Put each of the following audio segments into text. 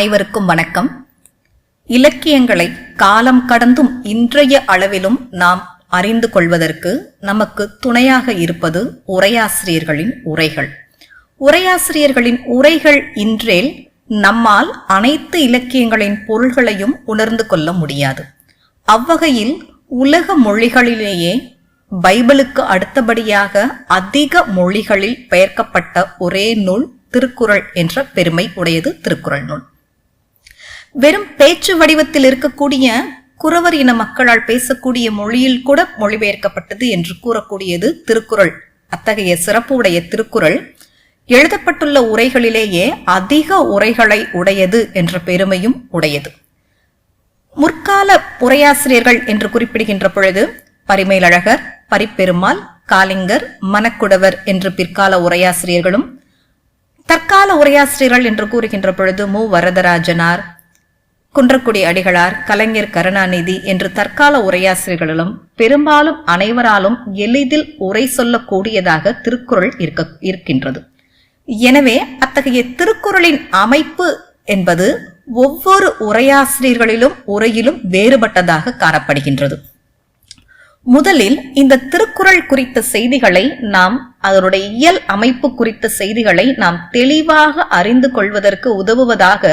அனைவருக்கும் வணக்கம். இலக்கியங்களை காலம் கடந்தும் இன்றைய அளவிலும் நாம் அறிந்து கொள்வதற்கு நமக்கு துணையாக இருப்பது உரையாசிரியர்களின் உரைகள். உரையாசிரியர்களின் உரைகள் இன்றேல் நம்மால் அனைத்து இலக்கியங்களின் பொருள்களையும் உணர்ந்து கொள்ள முடியாது. அவ்வகையில் உலக மொழிகளிலேயே பைபிளுக்கு அடுத்தபடியாக அதிக மொழிகளில் பெயர்க்கப்பட்ட ஒரே நூல் திருக்குறள் என்ற பெருமை உடையது திருக்குறள் நூல். வெறும் பேச்சு வடிவத்தில் இருக்கக்கூடிய குறவர் இன மக்களால் பேசக்கூடிய மொழியில் கூட மொழிபெயர்க்கப்பட்டது என்று கூறக்கூடியது திருக்குறள். அத்தகைய சிறப்பு உடைய திருக்குறள் எழுதப்பட்டுள்ள உரைகளிலேயே அதிக உரைகளை உடையது என்ற பெருமையும் உடையது. முற்கால உரையாசிரியர்கள் என்று குறிப்பிடுகின்ற பொழுது பரிமேலழகர் பரிப்பெருமாள் காலிங்கர் மணக்குடவர் என்று பிற்கால உரையாசிரியர்களும் தற்கால உரையாசிரியர்கள் என்று கூறுகின்ற பொழுது மு. வரதராஜனார் குன்றக்குடி அடிகளார் கலைஞர் கருணாநிதி என்று தற்கால உரையாசிரியர்களும் பெரும்பாலும் அனைவராலும் எளிதில் உரை சொல்லக்கூடியதாக திருக்குறள் இருக்க இருக்கின்றது. எனவே அத்தகைய திருக்குறளின் அமைப்பு என்பது ஒவ்வொரு உரையாசிரியர்களிலும் உரையிலும் வேறுபட்டதாக காணப்படுகின்றது. முதலில் இந்த திருக்குறள் குறித்த செய்திகளை நாம் அதனுடைய இயல் அமைப்பு குறித்த செய்திகளை நாம் தெளிவாக அறிந்து கொள்வதற்கு உதவுவதாக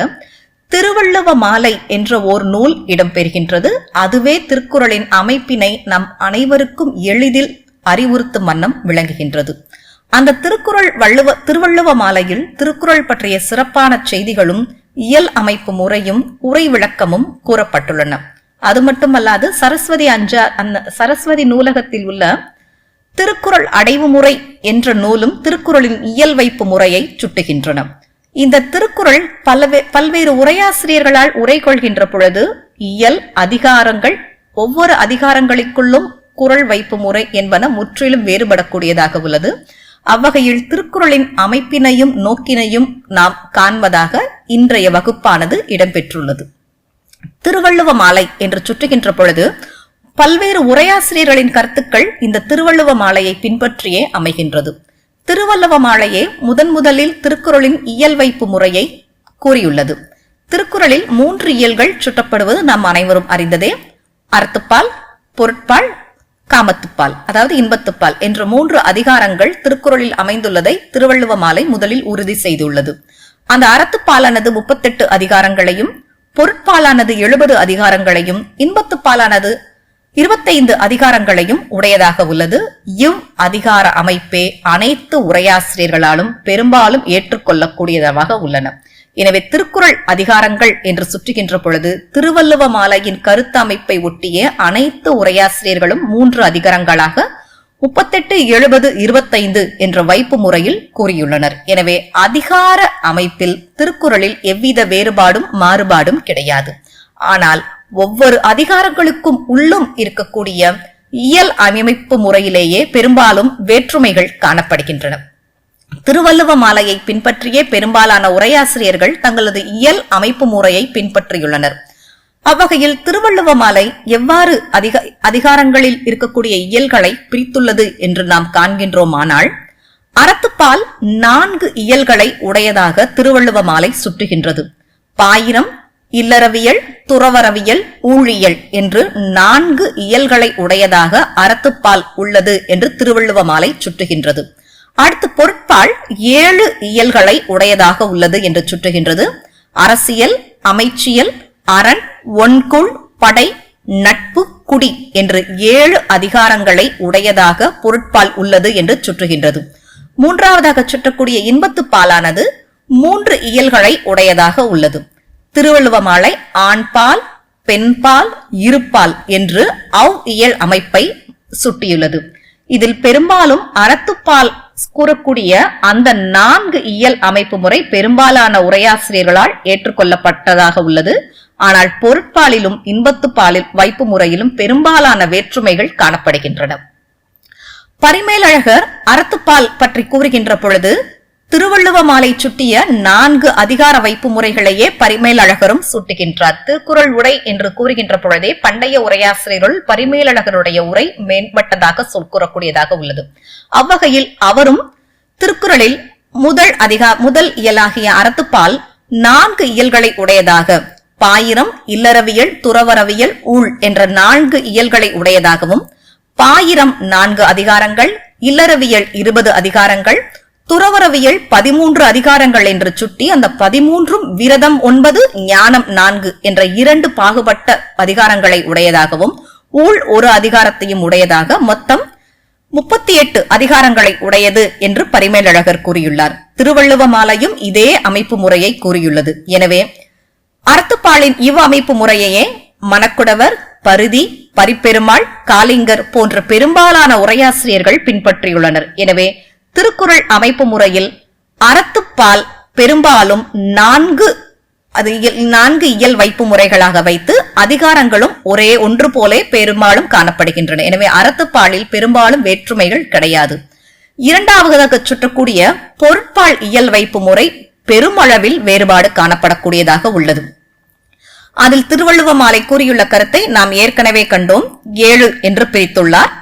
திருவள்ளுவ மாலை என்ற ஓர் நூல் இடம்பெறுகின்றது. அதுவே திருக்குறளின் அமைப்பினை நம் அனைவருக்கும் எளிதில் அறிவுறுத்தும் வண்ணம் விளங்குகின்றது. அந்த திருக்குறள் வள்ளுவ திருவள்ளுவ மாலையில் திருக்குறள் பற்றிய சிறப்பான செய்திகளும் இயல் அமைப்பு முறையும் உரை விளக்கமும் கூறப்பட்டுள்ளன. அது மட்டுமல்லாது சரஸ்வதி அஞ்சா அந்த சரஸ்வதி நூலகத்தில் உள்ள திருக்குறள் அடைவு முறை என்ற நூலும் திருக்குறளின் இயல் வைப்பு முறையை சுட்டுகின்றன. இந்த திருக்குறள் பல்வே பல்வேறு உரையாசிரியர்களால் உரை கொள்கின்ற பொழுது இயல் அதிகாரங்கள் ஒவ்வொரு அதிகாரங்களுக்குள்ளும் குரல் வைப்பு முறை என்பன முற்றிலும் வேறுபடக்கூடியதாக உள்ளது. அவ்வகையில் திருக்குறளின் அமைப்பினையும் நோக்கினையும் நாம் காண்பதாக இன்றைய வகுப்பானது இடம்பெற்றுள்ளது. திருவள்ளுவ மாலை என்று சுற்றுகின்ற பொழுது பல்வேறு உரையாசிரியர்களின் கருத்துக்கள் இந்த திருவள்ளுவ மாலையை பின்பற்றியே அமைகின்றது. திருவள்ளுவமாலையே முதன் முதலில் திருக்குறளின் இயல் வைப்பு முறையை கூறியுள்ளது. திருக்குறளில் மூன்று இயல்கள் சுட்டப்படுவது நாம் அனைவரும் அறிந்ததே. அறத்துப்பால் பொருட்பால் காமத்துப்பால் அதாவது இன்பத்துப்பால் என்ற மூன்று அதிகாரங்கள் திருக்குறளில் அமைந்துள்ளதை திருவள்ளுவ மாலை முதலில் உறுதி செய்துள்ளது. அந்த அறத்துப்பாலானது முப்பத்தெட்டு அதிகாரங்களையும் பொருட்பாலானது எழுபது அதிகாரங்களையும் இன்பத்துப்பாலானது இருபத்தைந்து அதிகாரங்களையும் உடையதாக உள்ளது. இவ் அதிகார அமைப்பே அனைத்து உரையாசிரியர்களாலும் பெரும்பாலும் ஏற்றுக்கொள்ளக்கூடியதாக உள்ளன. எனவே திருக்குறள் அதிகாரங்கள் என்று சுற்றுகின்ற பொழுது திருவள்ளுவ மாலையின் கருத்து அமைப்பை ஒட்டிய அனைத்து உரையாசிரியர்களும் மூன்று அதிகாரங்களாக முப்பத்தெட்டு எழுபது இருபத்தைந்து என்ற வைப்பு முறையில் கூறியுள்ளனர். எனவே அதிகார அமைப்பில் திருக்குறளில் எவ்வித வேறுபாடும் மாறுபாடும் கிடையாது. ஆனால் ஒவ்வொரு அதிகாரங்களுக்கும் உள்ளும் இருக்கக்கூடிய இயல் அமைப்பு முறையிலேயே பெரும்பாலும் வேற்றுமைகள் காணப்படுகின்றன. திருவள்ளுவ மாலையை பின்பற்றியே பெரும்பாலான உரையாசிரியர்கள் தங்களது இயல் அமைப்பு முறையை பின்பற்றியுள்ளனர். அவ்வகையில் திருவள்ளுவ மாலை எவ்வாறு அதிக அதிகாரங்களில் இருக்கக்கூடிய இயல்களை பிரித்துள்ளது என்று நாம் காண்கின்றோமானால் அறத்துப்பால் நான்கு இயல்களை உடையதாக திருவள்ளுவ மாலை சுற்றுகின்றது. பாயிரம் இல்லறவியல் துறவரவியல் ஊழியல் என்று நான்கு இயல்களை உடையதாக அறத்துப்பால் உள்ளது என்று திருவள்ளுவ மாலை சுட்டுகின்றது அடுத்து பொருட்பால் ஏழு இயல்களை உடையதாக உள்ளது என்று சுட்டுகின்றது அரசியல் அமைச்சியல் அரண் ஒன்குள் படை நட்பு குடி என்று ஏழு அதிகாரங்களை உடையதாக பொருட்பால் உள்ளது என்று சுற்றுகின்றது. மூன்றாவதாக சுற்றக்கூடிய இன்பத்து பாலானது மூன்று இயல்களை உடையதாக உள்ளது. திருவள்ளுவமாலை ஆண்பால் பெண்பால் இருப்பால் என்று அவ் இயல் அமைப்பை சுட்டியுள்ளது. இதில் பெரும்பாலும் அறத்துப்பால் கூறக்கூடிய அந்த நான்கு இயல் அமைப்பு முறை பெரும்பாலான உரையாசிரியர்களால் ஏற்றுக்கொள்ளப்பட்டதாக உள்ளது. ஆனால் பொருட்பாலிலும் இன்பத்துப்பாலில் வைப்பு முறையிலும் பெரும்பாலான வேற்றுமைகள் காணப்படுகின்றன. பரிமேலழகர் அறத்துப்பால் பற்றி கூறுகின்ற பொழுது திருவள்ளுவ மாலை சுட்டிய நான்கு அதிகார வைப்பு முறைகளையே பரிமேலழகரும் சுட்டுகின்றார். திருக்குறள் உரை என்று கூறுகின்ற பொழுதே பண்டைய உரையாசிரியருள் பரிமேலழகருடைய உரை மேம்பட்டதாக சொல் கூறக்கூடியதாக உள்ளது. அவ்வகையில் அவரும் திருக்குறளில் முதல் அதிகா முதல் இயலாகிய அறத்துப்பால் நான்கு இயல்களை உடையதாக பாயிரம் இல்லறவியல் துறவரவியல் ஊழ் என்ற நான்கு இயல்களை உடையதாகவும் பாயிரம் நான்கு அதிகாரங்கள் இல்லறவியல் இருபது அதிகாரங்கள் துறவரவியல் பதிமூன்று அதிகாரங்கள் என்று சுட்டி அந்த பதிமூன்றும் விரதம் ஒன்பது ஞானம் நான்கு என்ற இரண்டு பாகுபட்ட அதிகாரங்களை உடையதாகவும் ஊழ் ஒரு அதிகாரத்தையும் உடையதாக மொத்தம் முப்பத்தி எட்டு அதிகாரங்களை உடையது என்று பரிமேலழகர் கூறியுள்ளார். திருவள்ளுவமாலையும் இதே அமைப்பு முறையை கூறியுள்ளது. எனவே அறத்துப்பாலின் இவ் அமைப்பு முறையையே மணக்குடவர் பருதி பரிப்பெருமாள் காலிங்கர் போன்ற பெரும்பாலான உரையாசிரியர்கள் பின்பற்றியுள்ளனர். எனவே திருக்குறள் அமைப்பு முறையில் அறத்துப்பால் பெரும்பாலும் நான்கு அது நான்கு இயல் வைப்பு முறைகளாக வைத்து அதிகாரங்களும் ஒரே ஒன்று போலே பெரும்பாலும் காணப்படுகின்றன. எனவே அறத்துப்பாலில் பெரும்பாலும் வேற்றுமைகள் கிடையாது. இரண்டாவதாக சுற்றக்கூடிய பொருட்பால் இயல் வைப்பு முறை பெருமளவில் வேறுபாடு காணப்படக்கூடியதாக உள்ளது. அதில் திருவள்ளுவ மாலை கூறியுள்ள கருத்தை நாம் ஏற்கனவே கண்டோம். ஏழு என்று பிரித்துள்ளார்.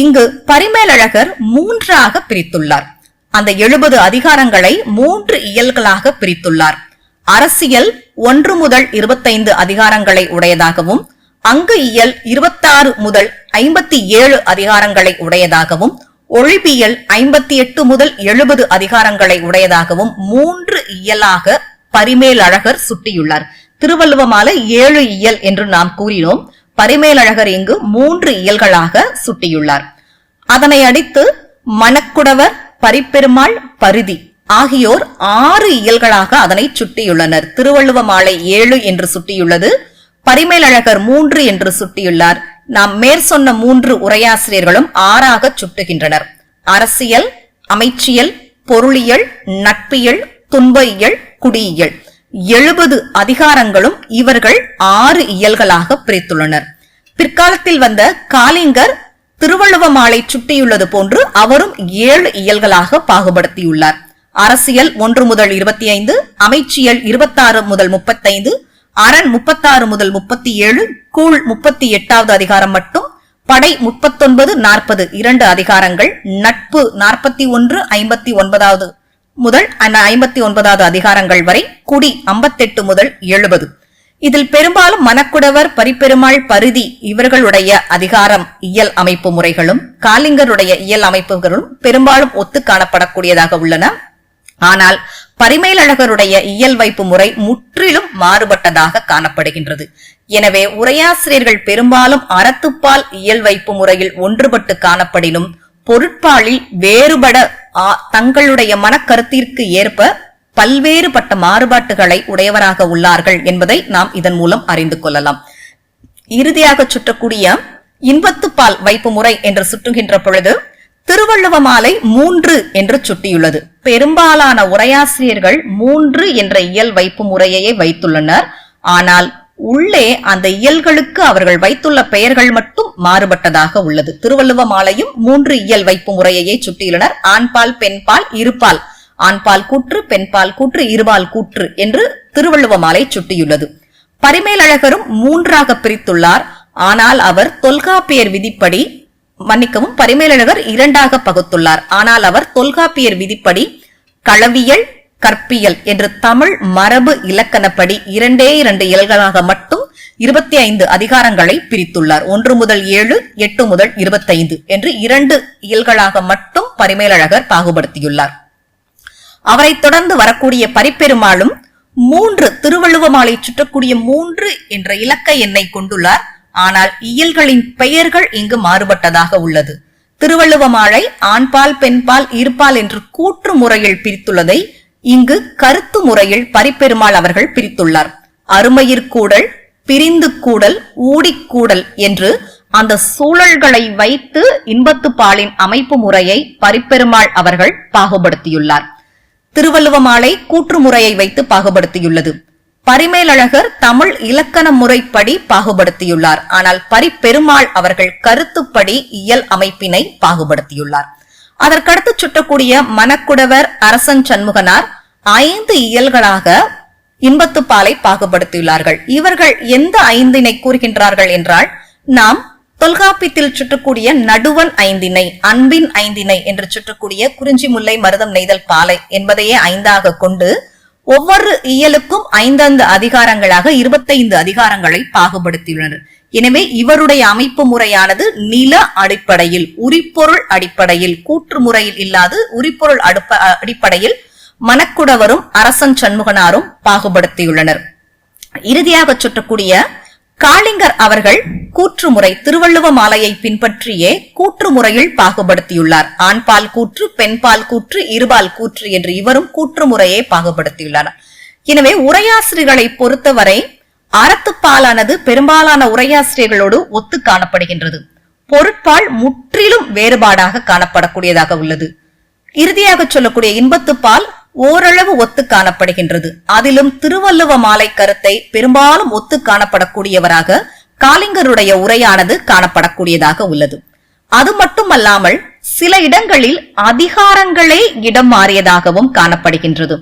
இங்கு பரிமேலழகர் மூன்றாக பிரித்துள்ளார். அந்த எழுபது அதிகாரங்களை மூன்று இயல்களாக பிரித்துள்ளார். அரசியல் ஒன்று முதல் இருபத்தைந்து அதிகாரங்களை உடையதாகவும் அங்கு இயல் இருபத்தாறு முதல் ஐம்பத்தி ஏழு அதிகாரங்களை உடையதாகவும் ஒழிபியல் ஐம்பத்தி எட்டு முதல் எழுபது அதிகாரங்களை உடையதாகவும் மூன்று இயலாக பரிமேலழகர் சுட்டியுள்ளார். திருவள்ளுவமால ஏழு இயல் என்று நாம் கூறினோம். பரிமேலழகர் இங்கு மூன்று இயல்களாக சுட்டியுள்ளார். அதனை அடித்து மணக்குடவர் பரிப்பெருமாள் பரிதி ஆகியோர் ஆறு இயல்களாக அதனை சுட்டியுள்ளனர். திருவள்ளுவ மாலை ஏழு என்று சுட்டியுள்ளது பரிமேலழகர் மூன்று என்று சுட்டியுள்ளார். நாம் மேற்சொன்ன மூன்று உரையாசிரியர்களும் ஆறாக சுட்டுகின்றனர். அரசியல் அமைச்சியல் பொருளியல் நட்பியல் துன்ப இயல் குடியியல். எழுபது அதிகாரங்களும் இவர்கள் ஆறு இயல்களாக பிரித்துள்ளனர். பிற்காலத்தில் வந்த காலிங்கர் திருவள்ளுவ மாலை சுட்டியுள்ளது போன்று அவரும் ஏழு இயல்களாக பாகுபடுத்தியுள்ளார். அரசியல் ஒன்று முதல் இருபத்தி ஐந்து அமைச்சியல் இருபத்தாறு முதல் முப்பத்தைந்து அரண் முப்பத்தாறு முதல் முப்பத்தி ஏழு கூழ் முப்பத்தி எட்டாவது அதிகாரம் மட்டும் படை முப்பத்தொன்பது நாற்பது இரண்டு அதிகாரங்கள் நட்பு நாற்பத்தி ஒன்று ஐம்பத்தி ஒன்பதாவது முதல் ஐம்பத்தி ஒன்பதாவது அதிகாரங்கள் வரை குடி ஐம்பத்தெட்டு முதல் எழுபது. இதில் பெரும்பாலும் மணக்குடவர் பரிப்பெருமாள் பரிதி இவர்களுடைய அதிகாரம் இயல் அமைப்பு முறைகளும் காலிங்கருடைய இயல் அமைப்புகளும் பெரும்பாலும் ஒத்து காணப்படக்கூடியதாக உள்ளன. ஆனால் பரிமேலழகருடைய இயல் வைப்பு முறை முற்றிலும் மாறுபட்டதாக காணப்படுகின்றது. எனவே உரையாசிரியர்கள் பெரும்பாலும் அறத்துப்பால் இயல் வைப்பு முறையில் ஒன்றுபட்டு காணப்படினும் பொருட்பாலில் வேறுபட தங்களுடைய மனக்கருத்திற்கு ஏற்ப பல்வேறுபட்ட மாறுபாட்டுகளை உடையவராக உள்ளார்கள் என்பதை நாம் இதன் மூலம் அறிந்து கொள்ளலாம். இறுதியாக சுற்றக்கூடிய இன்பத்துப்பால் வைப்பு முறை என்று சுற்றுகின்ற பொழுது திருவள்ளுவ மாலை மூன்று என்று சுட்டியுள்ளது. பெரும்பாலான உரையாசிரியர்கள் மூன்று என்ற இயல் வைப்பு முறையையே வைத்துள்ளனர். ஆனால் உள்ளே அந்த இயல்களுக்கு அவர்கள் வைத்துள்ள பெயர்கள் மட்டும் மாறுபட்டதாக உள்ளது. திருவள்ளுவ மாலையும் மூன்று இயல் வைப்பு முறையையே சுட்டியுள்ளனர். ஆண்பால் பெண்பால் இருபால். ஆண்பால் கூற்று பெண்பால் கூற்று இருபால் கூற்று என்று திருவள்ளுவ மாலை சுட்டியுள்ளது. பரிமேலழகரும் மூன்றாக பிரித்துள்ளார். ஆனால் அவர் தொல்காப்பியர் விதிப்படி மன்னிக்கவும் பரிமேலழகர் இரண்டாக பகுத்துள்ளார். ஆனால் அவர் தொல்காப்பியர் விதிப்படி களவியல் கற்பியல் என்று தமிழ் மரபு இலக்கணப்படி இரண்டே இரண்டு இயல்களாக மட்டும் இருபத்தி ஐந்து அதிகாரங்களை பிரித்துள்ளார். ஒன்று முதல் ஏழு எட்டு முதல் இருபத்தைந்து என்று இரண்டு இயல்களாக மட்டும் பரிமேலழகர் பாகுபடுத்தியுள்ளார். அவரைத் தொடர்ந்து வரக்கூடிய பரிப்பெருமாளும் மூன்று திருவள்ளுவ மாலை சுற்றக்கூடிய மூன்று என்ற இலக்க எண்ணை கொண்டுள்ளார். ஆனால் இயல்களின் பெயர்கள் இங்கு மாறுபட்டதாக உள்ளது. திருவள்ளுவ மாலை ஆண்பால் பெண்பால் இருபால் என்று கூற்று முறையில் பிரித்துள்ளதை இங்கு கருத்து முறையில் பரிப்பெருமாள் அவர்கள் பிரித்துள்ளார். அருமையிற்கூடல் பிரிந்து கூடல் ஊடிக்கூடல் என்று அந்த சூழல்களை வைத்து இன்பத்து பாலின் அமைப்பு முறையை பரிப்பெருமாள் அவர்கள் பாகுபடுத்தியுள்ளார். திருவள்ளுவ மாலை கூற்று முறையை வைத்து பாகுபடுத்தியுள்ளது. பரிமேலழகர் தமிழ் இலக்கண முறைப்படி பாகுபடுத்தியுள்ளார். ஆனால் பரிப்பெருமாள் அவர்கள் கருத்துப்படி இயல் அமைப்பினை பாகுபடுத்தியுள்ளார். அதற்கடுத்து சுட்டக்கூடிய மணக்குடவர் அரசன் சண்முகனார் ஐந்து இயல்களாக இன்பத்துப்பாலை பாகுபடுத்தியுள்ளார்கள். இவர்கள் எந்த ஐந்தினை கூறுகின்றார்கள் என்றால் நாம் தொல்காப்பியத்தில் சுற்றக்கூடிய நடுவன் ஐந்தினை அன்பின் ஐந்தினை என்று சுற்றக்கூடிய குறிஞ்சி முல்லை மருதம் நெய்தல் பாலை என்பதையே ஐந்தாக கொண்டு ஒவ்வொரு இயலுக்கும் ஐந்தந்து அதிகாரங்களாக இருபத்தைந்து அதிகாரங்களை பாகுபடுத்தியுள்ளனர். எனவே இவருடைய அமைப்பு முறையானது நில அடிப்படையில் உரிப்பொருள் அடிப்படையில் கூற்று முறையில் இல்லாது உரிப்பொருள் அடிப்படையில் மணக்குடவரும் அரசன் சண்முகனாரும் பாகுபடுத்தியுள்ளனர். இறுதியாக சுற்றக்கூடிய காளிங்கர் அவர்கள் கூற்று முறை திருவள்ளுவ மாலையை பின்பற்றியே கூற்று முறையில் பாகுபடுத்தியுள்ளார். ஆண்பால் கூற்று பெண்பால் கூற்று இருபால் கூற்று என்று இவரும் கூற்று முறையை பாகுபடுத்தியுள்ளார். எனவே உரையாசிரியர்களை பொறுத்தவரை அறத்துப்பாலானது பெரும்பாலான உரையாசிரியர்களோடு ஒத்து காணப்படுகின்றது பொருட்பால் முற்றிலும் வேறுபாடாக காணப்படக்கூடியதாக உள்ளது. இறுதியாக சொல்லக்கூடிய இன்பத்துப்பால் ஓரளவு ஒத்து காணப்படுகின்றது அதிலும் திருவள்ளுவ மாலை கருத்தை பெரும்பாலும் ஒத்து காணப்படக்கூடியவராக காளிங்கருடைய உரையானது காணப்படக்கூடியதாக உள்ளது. அது மட்டுமல்லாமல் சில இடங்களில் அதிகாரங்களே இடம் மாறியதாகவும் காணப்படுகின்றது.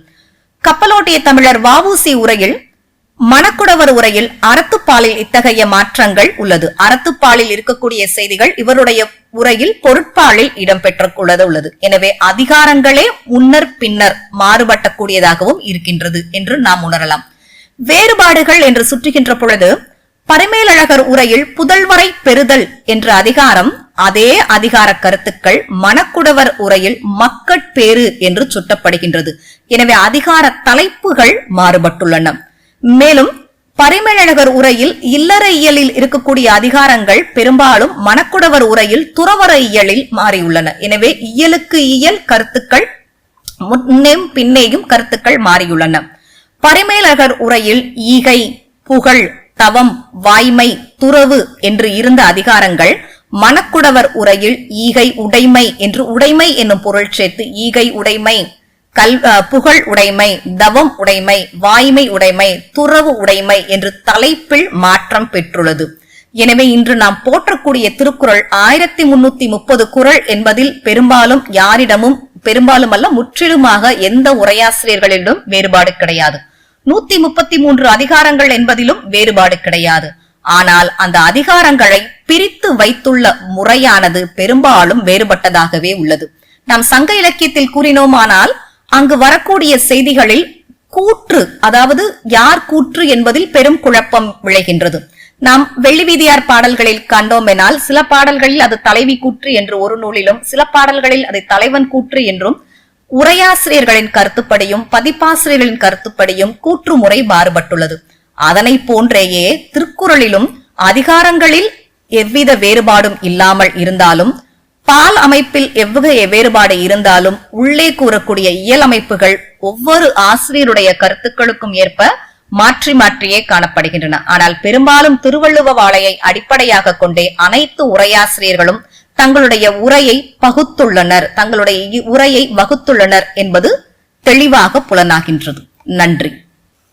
கப்பலோட்டிய தமிழர் வஉசி உரையில் மணக்குடவர் உரையில் அறத்துப்பாலில் இத்தகைய மாற்றங்கள் உள்ளது. அறத்துப்பாலில் இருக்கக்கூடிய செய்திகள் இவருடைய உரையில் பொருட்பாலில் இடம்பெற்றுள்ளது உள்ளது. எனவே அதிகாரங்களே முன்னர் பின்னர் மாறுபட்டக்கூடியதாகவும் இருக்கின்றது என்று நாம் உணரலாம். வேறுபாடுகள் என்று சுற்றுகின்ற பொழுது பரிமேலழகர் உரையில் புதல்வரை பெறுதல் என்ற அதிகாரம் அதே அதிகார கருத்துக்கள் மணக்குடவர் உரையில் மக்கட்பேறு என்று சுட்டப்படுகின்றது. எனவே அதிகார தலைப்புகள் மாறுபட்டுள்ளன. மேலும் பரிமேலழகர் உரையில் இல்லற இயலில் இருக்கக்கூடிய அதிகாரங்கள் பெரும்பாலும் மணக்குடவர் உரையில் துறவர இயலில் மாறியுள்ளன. எனவே இயலுக்கு இயல் கருத்துக்கள் முன்னேயும் பின்னேயும் கருத்துக்கள் மாறியுள்ளன. பரிமேலழகர் உரையில் ஈகை புகழ் தவம் வாய்மை துறவு என்று இருந்த அதிகாரங்கள் மணக்குடவர் உரையில் ஈகை உடைமை என்று உடைமை என்னும் பொருள் சேர்த்து ஈகை உடைமை கல் புகழ் உடைமை தவம் உடைமை வாய்மை உடைமை துறவு உடைமை என்று தலைப்பில் மாற்றம் பெற்றுள்ளது. எனவே இன்று நாம் போற்றக்கூடிய திருக்குறள் ஆயிரத்தி முன்னூத்தி முப்பது குரல் என்பதில் பெரும்பாலும் யாரிடமும் பெரும்பாலும் அல்ல முற்றிலுமாக எந்த உரையாசிரியர்களிடம் வேறுபாடு கிடையாது. நூத்தி முப்பத்தி மூன்று அதிகாரங்கள் என்பதிலும் வேறுபாடு கிடையாது. ஆனால் அந்த அதிகாரங்களை பிரித்து வைத்துள்ள முறையானது பெரும்பாலும் வேறுபட்டதாகவே உள்ளது. நாம் சங்க இலக்கியத்தில் கூறினோமானால் அங்கு வரக்கூடிய செய்திகளில் கூற்று அதாவது யார் கூற்று என்பதில் பெரும் குழப்பம் விளைகின்றது. நாம் வெள்ளி வீதியார் பாடல்களில் கண்டோமெனால் சில பாடல்களில் அது தலைவி கூற்று என்று ஒரு நூலிலும் சில பாடல்களில் அதை தலைவன் கூற்று என்றும் உரையாசிரியர்களின் கருத்துப்படியும் பதிப்பாசிரியர்களின் கருத்துப்படியும் கூற்று முறை மாறுபட்டுள்ளது. அதனை போன்றேயே திருக்குறளிலும் அதிகாரங்களில் எவ்வித வேறுபாடும் இல்லாமல் இருந்தாலும் பால் அமைப்பில் எவ்வகைய வேறுபாடு இருந்தாலும் உள்ளே கூறக்கூடிய இயல் அமைப்புகள் ஒவ்வொரு ஆசிரியருடைய கருத்துக்களுக்கும் ஏற்ப மாற்றி மாற்றியே காணப்படுகின்றன. ஆனால் பெரும்பாலும் திருவள்ளுவ வாழையை அடிப்படையாக கொண்டே அனைத்து உரையாசிரியர்களும் தங்களுடைய உரையை பகுத்துள்ளனர். தங்களுடைய உரையை வகுத்துள்ளனர் என்பது தெளிவாக புலனாகின்றது. நன்றி.